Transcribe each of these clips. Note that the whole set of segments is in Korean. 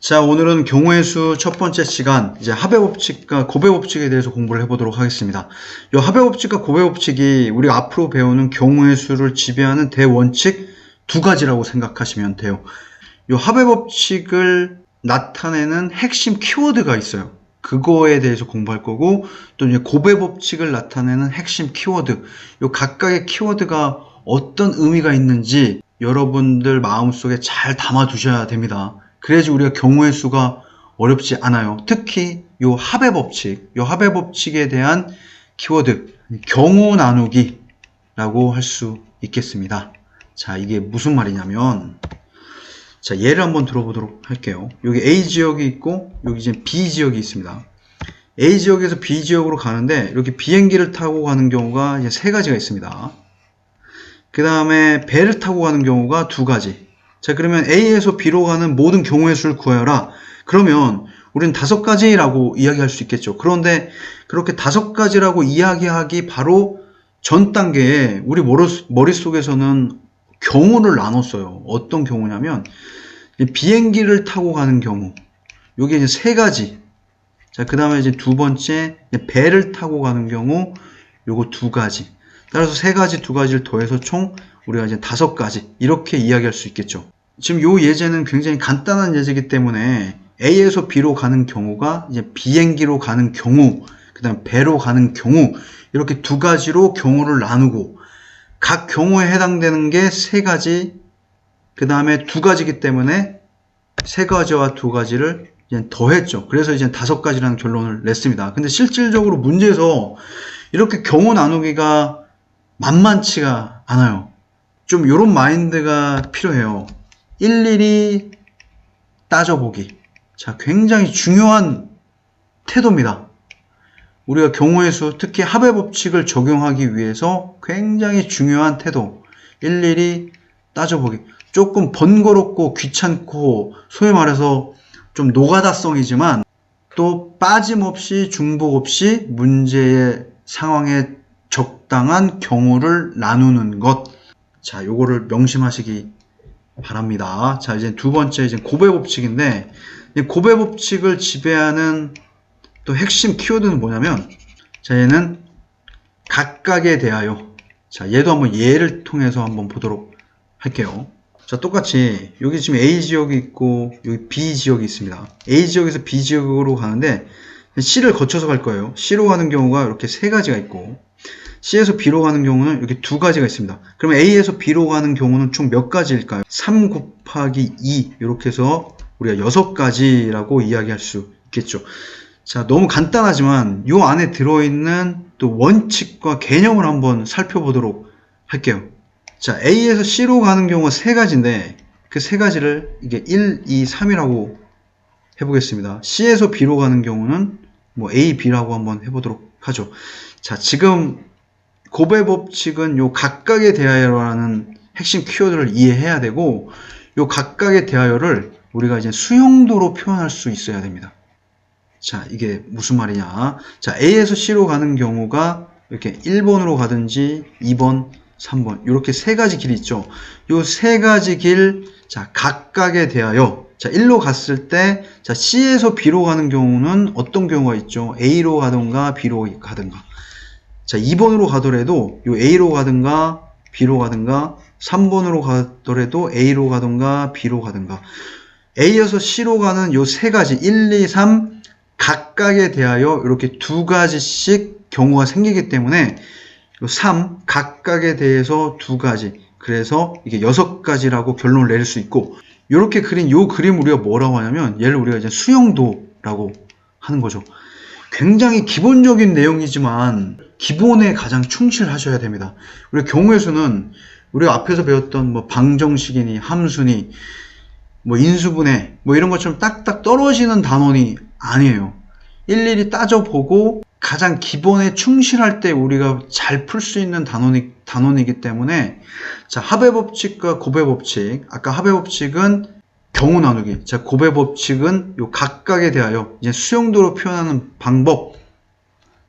자, 오늘은 경우의 수 첫 번째 시간, 이제 합의 법칙과 고배 법칙에 대해서 공부를 해보도록 하겠습니다. 이 합의 법칙과 고배 법칙이 우리가 앞으로 배우는 경우의 수를 지배하는 대원칙 두 가지라고 생각하시면 돼요. 이 합의 법칙을 나타내는 핵심 키워드가 있어요. 그거에 대해서 공부할 거고, 또 이제 고배 법칙을 나타내는 핵심 키워드, 이 각각의 키워드가 어떤 의미가 있는지 여러분들 마음속에 잘 담아 두셔야 됩니다. 그래야지 우리가 경우의 수가 어렵지 않아요. 특히 요 합의 법칙, 요 합의 법칙에 대한 키워드, 경우 나누기라고 할 수 있겠습니다. 자, 이게 무슨 말이냐면, 자, 예를 한번 들어보도록 할게요. 여기 A 지역이 있고, 여기 이제 B 지역이 있습니다. A 지역에서 B 지역으로 가는데, 이렇게 비행기를 타고 가는 경우가 이제 세 가지가 있습니다. 그 다음에 배를 타고 가는 경우가 두 가지. 자, 그러면 A에서 B로 가는 모든 경우의 수를 구하여라. 그러면 우리는 다섯 가지라고 이야기할 수 있겠죠. 그런데 그렇게 다섯 가지라고 이야기하기 바로 전 단계에 우리 머릿- 머릿속에서는 경우를 나눴어요. 어떤 경우냐면 비행기를 타고 가는 경우. 요게 이제 세 가지. 자, 그 다음에 이제 두 번째 배를 타고 가는 경우 요거 두 가지. 따라서 세 가지, 두 가지를 더해서 총 우리가 이제 다섯 가지 이렇게 이야기할 수 있겠죠. 지금 요 예제는 굉장히 간단한 예제이기 때문에 A에서 B로 가는 경우가 이제 비행기로 가는 경우, 그다음 배로 가는 경우 이렇게 두 가지로 경우를 나누고 각 경우에 해당되는 게 세 가지, 그 다음에 두 가지이기 때문에 세 가지와 두 가지를 이제 더했죠. 그래서 이제 다섯 가지라는 결론을 냈습니다. 근데 실질적으로 문제에서 이렇게 경우 나누기가 만만치가 않아요. 좀 이런 마인드가 필요해요. 일일이 따져보기. 자, 굉장히 중요한 태도입니다. 우리가 경우의 수, 특히 합의 법칙을 적용하기 위해서 굉장히 중요한 태도. 일일이 따져보기. 조금 번거롭고 귀찮고, 소위 말해서 좀 노가다성이지만, 또 빠짐없이 중복 없이 문제의 상황에 적당한 경우를 나누는 것. 자, 요거를 명심하시기 바랍니다. 자, 이제 두 번째 이제 고배 법칙인데, 이 고배 법칙을 지배하는 또 핵심 키워드는 뭐냐면, 자, 얘는 각각에 대하여. 자, 얘도 한번 예를 통해서 한번 보도록 할게요. 자, 똑같이 여기 지금 A 지역이 있고 여기 B 지역이 있습니다. A 지역에서 B 지역으로 가는데 C를 거쳐서 갈 거예요. C로 가는 경우가 이렇게 세 가지가 있고 C에서 B로 가는 경우는 이렇게 두 가지가 있습니다. 그러면 A에서 B로 가는 경우는 총 몇 가지일까요? 3 곱하기 2 이렇게 해서 우리가 여섯 가지라고 이야기할 수 있겠죠. 자, 너무 간단하지만 이 안에 들어있는 또 원칙과 개념을 한번 살펴보도록 할게요. 자, A에서 C로 가는 경우가 세 가지인데 그 세 가지를 이게 1, 2, 3이라고 해보겠습니다. C에서 B로 가는 경우는 뭐 A, B라고 한번 해보도록 하죠. 자, 지금 고배 법칙은 요 각각에 대하여라는 핵심 키워드를 이해해야 되고 요 각각에 대하여를 우리가 이제 수용도로 표현할 수 있어야 됩니다. 자, 이게 무슨 말이냐. 자, A에서 C로 가는 경우가 이렇게 1번으로 가든지 2번, 3번. 이렇게 세 가지 길이 있죠. 요 세 가지 길, 자, 각각에 대하여. 자, 1로 갔을 때, 자, C에서 B로 가는 경우는 어떤 경우가 있죠? A로 가든가 B로 가든가. 자, 2번으로 가더라도 요 A로 가든가 B로 가든가 3번으로 가더라도 A로 가든가 B로 가든가 A에서 C로 가는 요 세 가지 1, 2, 3 각각에 대하여 이렇게 두 가지씩 경우가 생기기 때문에 요3 각각에 대해서 두 가지 그래서 이게 여섯 가지라고 결론을 내릴 수 있고 이렇게 그린 요 그림 우리가 뭐라고 하냐면 얘를 우리가 이제 수용도라고 하는 거죠. 굉장히 기본적인 내용이지만 기본에 가장 충실하셔야 됩니다. 우리 경우의 수는 우리가 앞에서 배웠던 뭐 방정식이니 함수니 뭐 인수분해 뭐 이런 것처럼 딱딱 떨어지는 단원이 아니에요. 일일이 따져보고 가장 기본에 충실할 때 우리가 잘 풀 수 있는 단원이, 단원이기 때문에 자 합의 법칙과 고배 법칙 아까 합의 법칙은 경우 나누기 자 고배 법칙은 요 각각에 대하여 이제 수용도로 표현하는 방법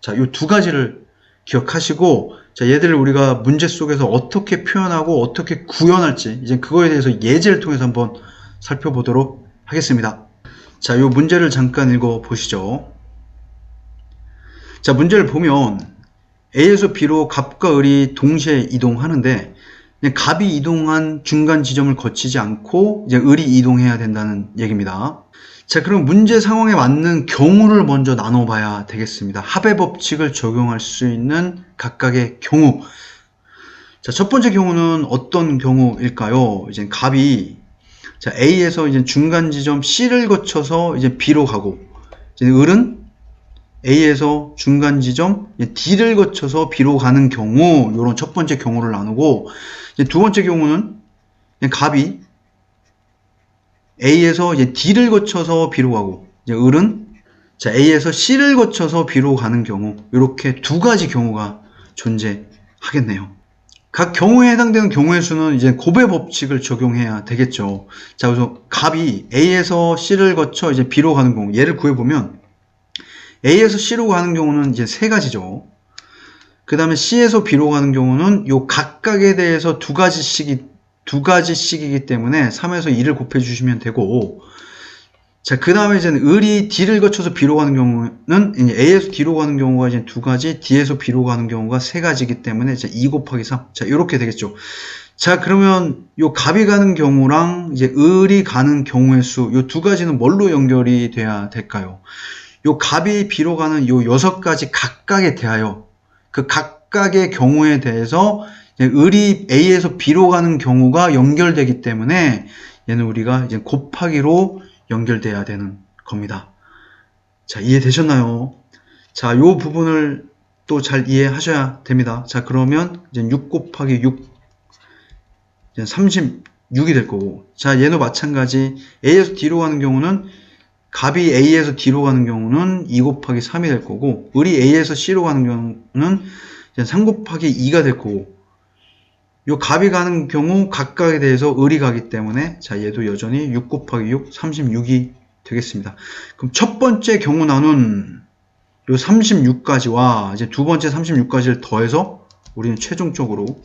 자 요 두 가지를 기억하시고 자 얘들을 우리가 문제 속에서 어떻게 표현하고 어떻게 구현할지 이제 그거에 대해서 예제를 통해서 한번 살펴보도록 하겠습니다. 자, 요 문제를 잠깐 읽어 보시죠. 자, 문제를 보면 A에서 B로 갑과 을이 동시에 이동하는데 갑이 이동한 중간 지점을 거치지 않고 이제 을이 이동해야 된다는 얘기입니다. 자, 그럼 문제 상황에 맞는 경우를 먼저 나눠봐야 되겠습니다. 합의 법칙을 적용할 수 있는 각각의 경우. 자, 첫 번째 경우는 어떤 경우일까요? 이제 갑이 자, A에서 이제 중간 지점 C를 거쳐서 이제 B로 가고 이제 을은 A에서 중간 지점 D를 거쳐서 B로 가는 경우 이런 첫 번째 경우를 나누고 두 번째 경우는 갑이 A에서 D를 거쳐서 B로 가고 을은 자 A에서 C를 거쳐서 B로 가는 경우 이렇게 두 가지 경우가 존재하겠네요. 각 경우에 해당되는 경우의 수는 이제 고배 법칙을 적용해야 되겠죠. 자 그래서 갑이 A에서 C를 거쳐 이제 B로 가는 경우 얘를 구해 보면 A에서 C로 가는 경우는 이제 세 가지죠. 그 다음에 C에서 B로 가는 경우는 요 각각에 대해서 두 가지씩이, 두 가지씩이기 때문에 3에서 2를 곱해 주시면 되고, 자, 그 다음에 이제 을이 D를 거쳐서 B로 가는 경우는 이제 A에서 D로 가는 경우가 이제 두 가지, D에서 B로 가는 경우가 세 가지이기 때문에 이제 2 곱하기 3. 자, 이렇게 되겠죠. 자, 그러면 요 갑이 가는 경우랑 이제 을이 가는 경우의 수, 요 두 가지는 뭘로 연결이 돼야 될까요? 요 갑이 B로 가는 요 여섯 가지 각각에 대하여 그 각각의 경우에 대해서 을이 A에서 B로 가는 경우가 연결되기 때문에 얘는 우리가 이제 곱하기로 연결돼야 되는 겁니다. 자, 이해되셨나요? 자, 요 부분을 또 잘 이해하셔야 됩니다. 자, 그러면 이제 6 곱하기 6 이제 36이 될 거고. 자, 얘도 마찬가지 A에서 D로 가는 경우는 갑이 A에서 D로 가는 경우는 2 곱하기 3이 될 거고, 을이 A에서 C로 가는 경우는 3 곱하기 2가 될 거고, 요 갑이 가는 경우 각각에 대해서 을이 가기 때문에, 자, 얘도 여전히 6 곱하기 6, 36이 되겠습니다. 그럼 첫 번째 경우 나눈 요 36까지와 이제 두 번째 36까지를 더해서 우리는 최종적으로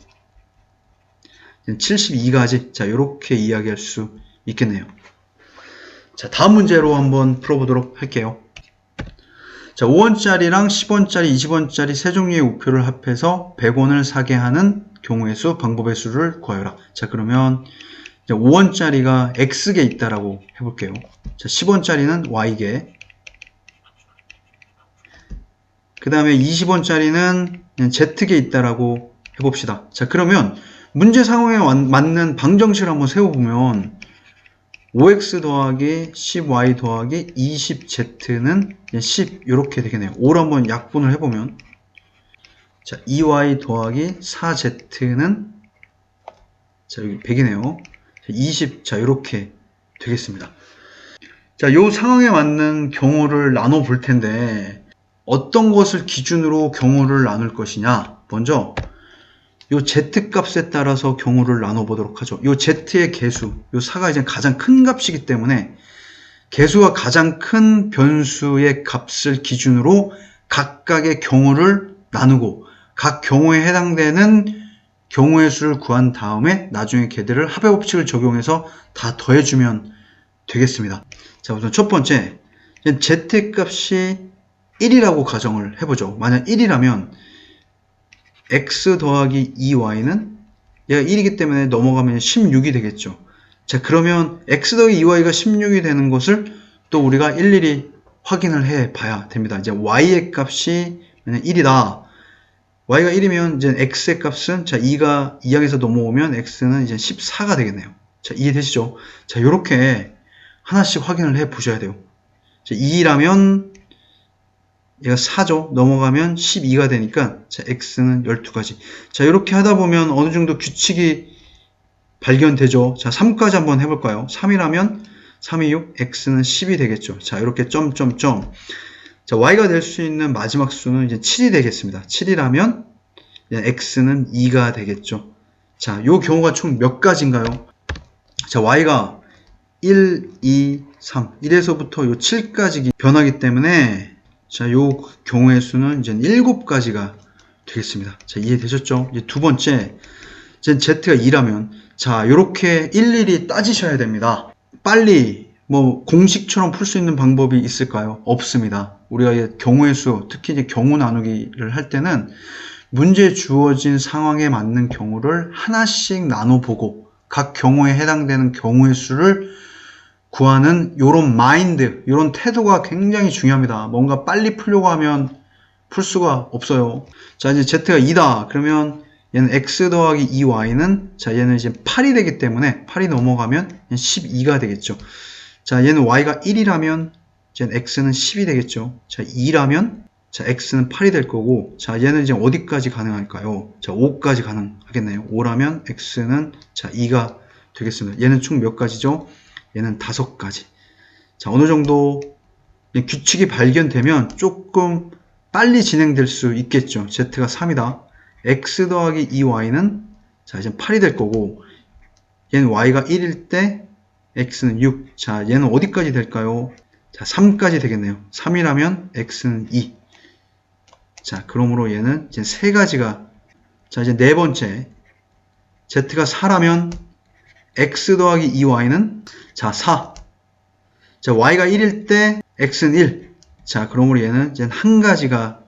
72까지, 자, 이렇게 이야기할 수 있겠네요. 자, 다음 문제로 한번 풀어보도록 할게요. 자, 5원짜리랑 10원짜리, 20원짜리 세 종류의 우표를 합해서 100원을 사게 하는 경우의 수, 방법의 수를 구하여라. 자, 그러면 5원짜리가 X개 있다라고 해볼게요. 자, 10원짜리는 Y개. 그 다음에 20원짜리는 Z개 있다라고 해봅시다. 자, 그러면 문제 상황에 맞는 방정식을 한번 세워보면 5x 더하기 10y 더하기 20z는 10 이렇게 되겠네요. 5로 한번 약분을 해보면 자 2y 더하기 4z는 자 여기 100이네요. 20, 자 이렇게 되겠습니다. 자, 이 상황에 맞는 경우를 나눠 볼 텐데 어떤 것을 기준으로 경우를 나눌 것이냐? 먼저 요 z 값에 따라서 경우를 나눠보도록 하죠. 요 z의 개수, 요 4가 이제 가장 큰 값이기 때문에 개수가 가장 큰 변수의 값을 기준으로 각각의 경우를 나누고 각 경우에 해당되는 경우의 수를 구한 다음에 나중에 걔들을 합의 법칙을 적용해서 다 더해주면 되겠습니다. 자, 우선 첫 번째, z 값이 1이라고 가정을 해보죠. 만약 1이라면 x 더하기 2y는 얘가 1이기 때문에 넘어가면 16이 되겠죠. 자, 그러면 x 더하기 2y가 16이 되는 것을 또 우리가 일일이 확인을 해 봐야 됩니다. 이제 y의 값이 1이다. y가 1이면 이제 x의 값은 자, 2가 2항에서 넘어오면 x는 이제 14가 되겠네요. 자, 이해되시죠? 자, 요렇게 하나씩 확인을 해 보셔야 돼요. 자, 2라면 얘가 4죠. 넘어가면 12가 되니까 자, x는 12가지. 자, 이렇게 하다 보면 어느 정도 규칙이 발견되죠. 자, 3까지 한번 해볼까요? 3이라면 3이 6, x는 10이 되겠죠. 자, 이렇게 점점점. 자, y가 될 수 있는 마지막 수는 이제 7이 되겠습니다. 7이라면 x는 2가 되겠죠. 자, 요 경우가 총 몇 가지인가요? 자, y가 1, 2, 3. 1에서부터 요 7까지 변하기 때문에 자, 요 경우의 수는 이제 7가지가 되겠습니다. 자, 이해되셨죠? 이제 두 번째, 이제 Z가 2라면, 자, 요렇게 일일이 따지셔야 됩니다. 빨리 뭐 공식처럼 풀 수 있는 방법이 있을까요? 없습니다. 우리가 경우의 수, 특히 이제 경우 나누기를 할 때는 문제 주어진 상황에 맞는 경우를 하나씩 나눠보고 각 경우에 해당되는 경우의 수를 구하는 요런 마인드, 요런 태도가 굉장히 중요합니다. 뭔가 빨리 풀려고 하면 풀 수가 없어요. 자, 이제 z가 2다. 그러면 얘는 x 더하기 2y는 자, 얘는 이제 8이 되기 때문에 8이 넘어가면 12가 되겠죠. 자, 얘는 y가 1이라면 이제 x는 10이 되겠죠. 자, 2라면 자, x는 8이 될 거고 자, 얘는 이제 어디까지 가능할까요? 자, 5까지 가능하겠네요. 5라면 x는 자, 2가 되겠습니다. 얘는 총 몇 가지죠? 얘는 5가지. 자, 어느 정도 규칙이 발견되면 조금 빨리 진행될 수 있겠죠. z가 3이다. x 더하기 2y는 자, 이제 8이 될 거고 얘는 y가 1일 때 x는 6. 자, 얘는 어디까지 될까요? 자, 3까지 되겠네요. 3이라면 x는 2. 자, 그러므로 얘는 이제 세 가지가 자, 이제 네 번째. z가 4라면 x 더하기 2y는 자, 4. 자, y가 1일 때 x는 1. 자, 그러므로 얘는 이제 한 가지가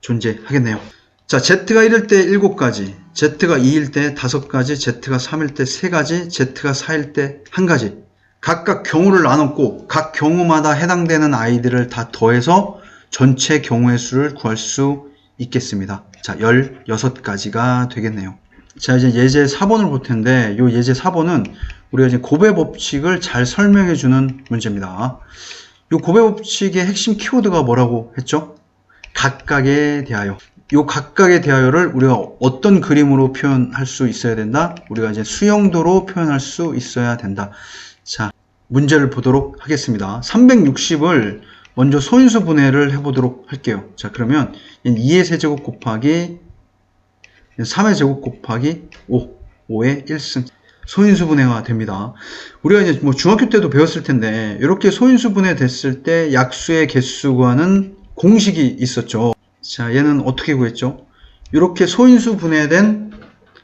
존재하겠네요. 자, z가 1일 때 7가지, z가 2일 때 5가지, z가 3일 때 3가지, z가 4일 때 1가지. 각각 경우를 나눴고 각 경우마다 해당되는 아이들을 다 더해서 전체 경우의 수를 구할 수 있겠습니다. 자, 16가지가 되겠네요. 자, 이제 예제 4번을 볼 텐데, 이 예제 4번은 우리가 이제 고배 법칙을 잘 설명해 주는 문제입니다. 이 고배 법칙의 핵심 키워드가 뭐라고 했죠? 각각에 대하여. 이 각각에 대하여를 우리가 어떤 그림으로 표현할 수 있어야 된다? 우리가 이제 수영도로 표현할 수 있어야 된다. 자, 문제를 보도록 하겠습니다. 360을 먼저 소인수 분해를 해보도록 할게요. 자, 그러면 2의 세제곱 곱하기 3의 제곱 곱하기 5, 5의 1승. 소인수 분해가 됩니다. 우리가 이제 뭐 중학교 때도 배웠을 텐데, 이렇게 소인수 분해 됐을 때 약수의 개수 구하는 공식이 있었죠. 자, 얘는 어떻게 구했죠? 이렇게 소인수 분해된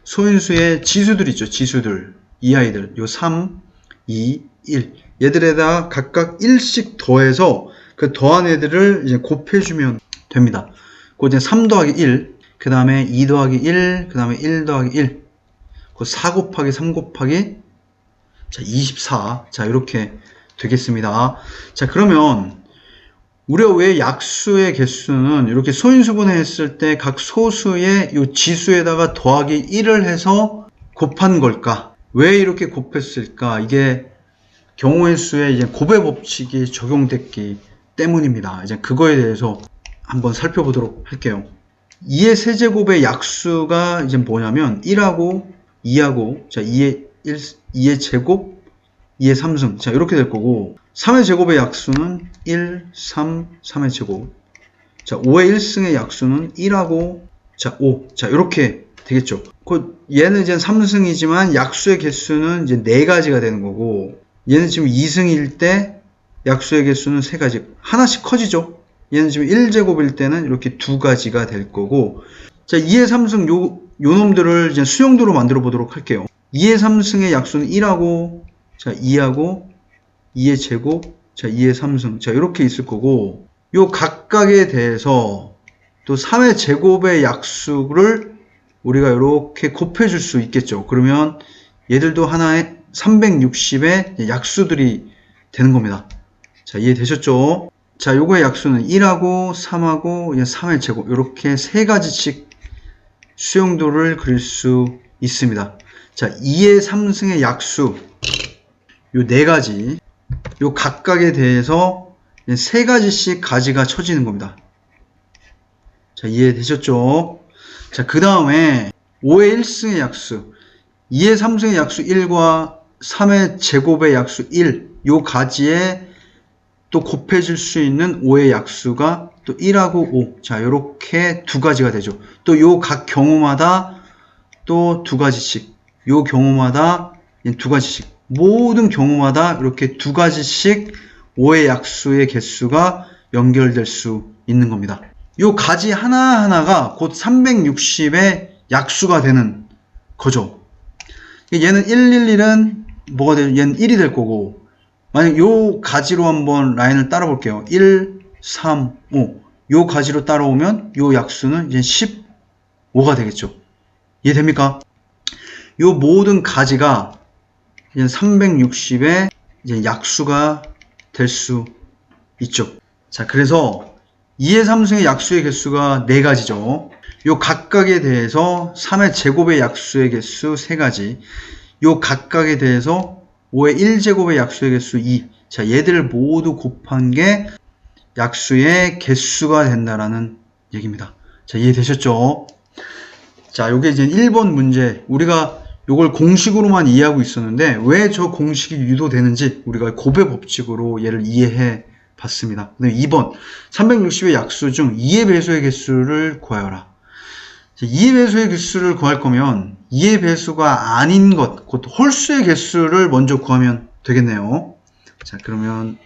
소인수의 지수들 있죠. 지수들. 이 아이들. 요 3, 2, 1. 얘들에다 각각 1씩 더해서 그 더한 애들을 이제 곱해주면 됩니다. 그 이제 3 더하기 1, 그 다음에 2 더하기 1, 그 다음에 1 더하기 1, 그4 곱하기 3 곱하기 자, 24. 자, 이렇게 되겠습니다. 자, 그러면 우리가 왜 약수의 개수는 이렇게 소인수분해 했을 때 각 소수의 이 지수에다가 더하기 1을 해서 곱한 걸까? 왜 이렇게 곱했을까? 이게 경우의 수에 이제 고배 법칙이 적용됐기 때문입니다. 이제 그거에 대해서 한번 살펴보도록 할게요. 2의 세제곱의 약수가 이제 뭐냐면 1하고 2하고 자 2의 1, 2의 제곱 2의 3승 자 이렇게 될 거고 3의 제곱의 약수는 1, 3, 3의 제곱 자 5의 1승의 약수는 1하고 자 5. 자 이렇게 되겠죠. 그 얘는 이제 3승이지만 약수의 개수는 이제 4가지가 되는 거고 얘는 지금 2승일 때 약수의 개수는 3가지 하나씩 커지죠. 얘는 지금 1제곱일 때는 이렇게 두 가지가 될 거고 자 2의 3승 요, 요 놈들을 이제 수용도로 만들어 보도록 할게요. 2의 3승의 약수는 1하고 자 2하고 2의 제곱 자 2의 3승. 자 이렇게 있을 거고 요 각각에 대해서 또 3의 제곱의 약수를 우리가 이렇게 곱해 줄 수 있겠죠. 그러면 얘들도 하나의 360의 약수들이 되는 겁니다. 자 이해되셨죠 자, 요거의 약수는 1하고 3하고 3의 제곱 이렇게 세 가지씩 수용도를 그릴 수 있습니다. 자, 2의 3승의 약수 요 네 가지 요 각각에 대해서 세 가지씩 가지가 쳐지는 겁니다. 자, 이해되셨죠? 자, 그 다음에 5의 1승의 약수 2의 3승의 약수 1과 3의 제곱의 약수 1, 요 가지에 또 곱해질 수 있는 5의 약수가 또 1하고 5. 자, 요렇게 두 가지가 되죠. 또 요 각 경우마다 또 두 가지씩. 요 경우마다 두 가지씩. 모든 경우마다 이렇게 두 가지씩 5의 약수의 개수가 연결될 수 있는 겁니다. 요 가지 하나하나가 곧 360의 약수가 되는 거죠. 얘는 111은 뭐가 되죠? 얘는 1이 될 거고 만약 요 가지로 한번 라인을 따라 볼게요. 1, 3, 5. 요 가지로 따라오면 요 약수는 이제 15가 되겠죠. 이해됩니까? 요 모든 가지가 이제 360의 이제 약수가 될 수 있죠. 자, 그래서 2의 3승의 약수의 개수가 4가지죠. 요 각각에 대해서 3의 제곱의 약수의 개수 3가지. 요 각각에 대해서 5의 1제곱의 약수의 개수 2. 자, 얘들을 모두 곱한 게 약수의 개수가 된다라는 얘기입니다. 자, 이해되셨죠? 자, 요게 이제 1번 문제. 우리가 요걸 공식으로만 이해하고 있었는데 왜 저 공식이 유도되는지 우리가 고배 법칙으로 얘를 이해해 봤습니다. 그다음에 2번 360의 약수 중 2의 배수의 개수를 구하여라. 자, 2의 배수의 개수를 구할 거면 2의 배수가 아닌 것, 곧 홀수의 개수를 먼저 구하면 되겠네요. 자, 그러면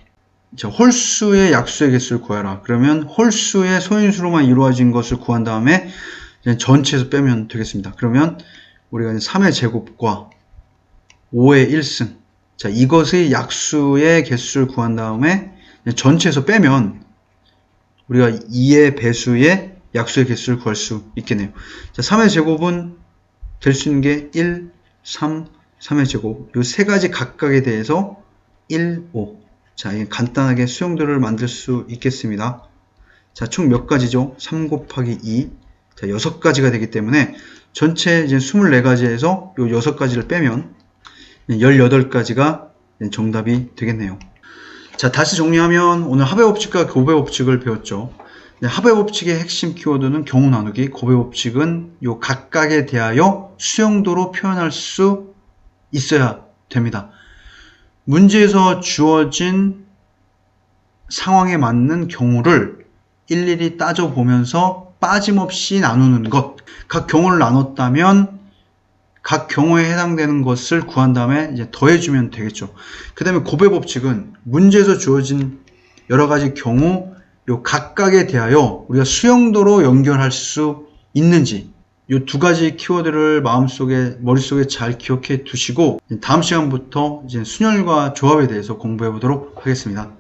자, 홀수의 약수의 개수를 구하라. 그러면 홀수의 소인수로만 이루어진 것을 구한 다음에 전체에서 빼면 되겠습니다. 그러면 우리가 이제 3의 제곱과 5의 1승. 자, 이것의 약수의 개수를 구한 다음에 전체에서 빼면 우리가 2의 배수의 약수의 개수를 구할 수 있겠네요. 자, 3의 제곱은 될 수 있는 게 1, 3, 3의 제곱. 요 세 가지 각각에 대해서 1, 5. 자, 이 간단하게 수용도를 만들 수 있겠습니다. 자, 총 몇 가지죠? 3 곱하기 2. 자, 6가지가 되기 때문에 전체 이제 24가지에서 요 6가지를 빼면 18가지가 정답이 되겠네요. 자, 다시 정리하면 오늘 합의 법칙과 고배 법칙을 배웠죠. 네, 합의 법칙의 핵심 키워드는 경우 나누기, 고배 법칙은 요 각각에 대하여 수용도로 표현할 수 있어야 됩니다. 문제에서 주어진 상황에 맞는 경우를 일일이 따져보면서 빠짐없이 나누는 것. 각 경우를 나눴다면 각 경우에 해당되는 것을 구한 다음에 이제 더해주면 되겠죠. 그 다음에 고배 법칙은 문제에서 주어진 여러 가지 경우 요 각각에 대하여 우리가 수용도로 연결할 수 있는지 이두 가지 키워드를 마음속에 머릿속에 잘 기억해 두시고 다음 시간부터 이제 순열과 조합에 대해서 공부해 보도록 하겠습니다.